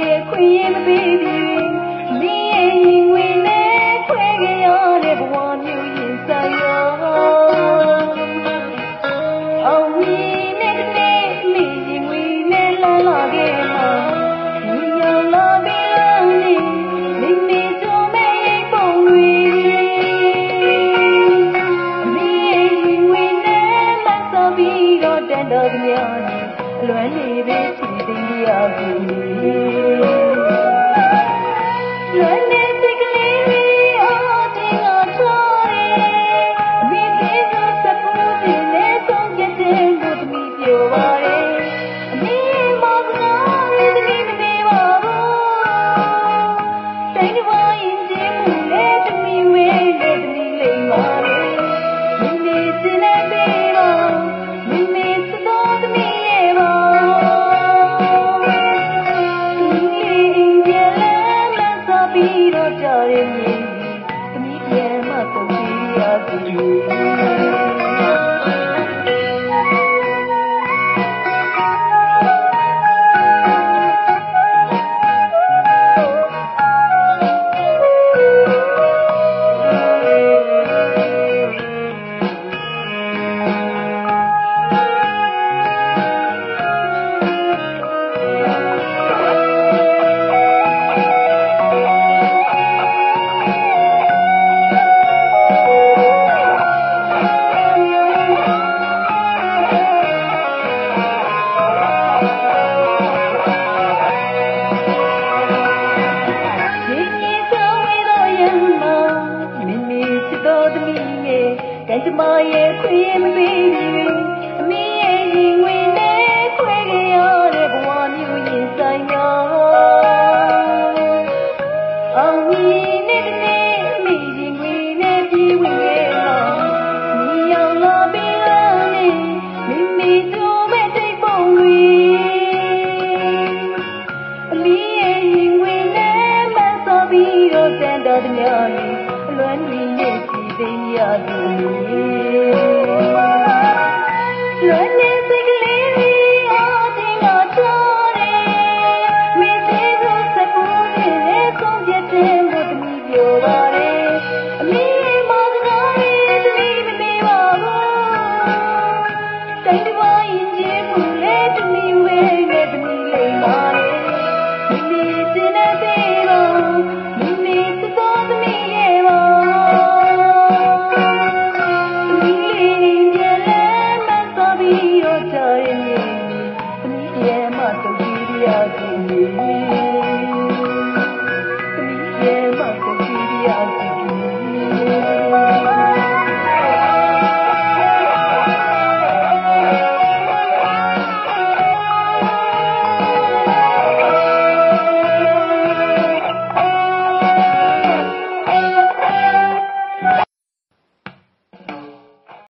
ရဲ့ခွင့်ရမပေးဘူးမိရဲ့ရင်ဝင်နဲ့ခွဲကြရတဲ့ဘဝမျိုးရင်ဆိုင်ရောအောင်မီနဲ့တည်းမိရင်ဝင်နဲ့လာလာခဲ့မှာမိရောက်လာပြီးနေမိမိတို့မဲ့ပုံတွေမိရဲ့ရင်ဝင်နဲ့မဆပြီးတော့တန်တော်များလွမ်းနေပဲချီသိရဘူး တဲ့ဘဝမျိုးရင်ဆိုင်ရောအောင်ဝီနဲ့တနေ့မိရင်ဝင်နဲ့ပြေးဝင်ရဲ့မှာမိရောက်လာပြီးလားနေမိမိတို့မဲ့တိတ်ပုံတွေအမေရဲ့ရင်ဝင်နဲ့မဆောပြီးတော့တန်တော်တဲ့များရင်အလွမ်းတွေနဲ့ကြည်သိရသည် ကြရ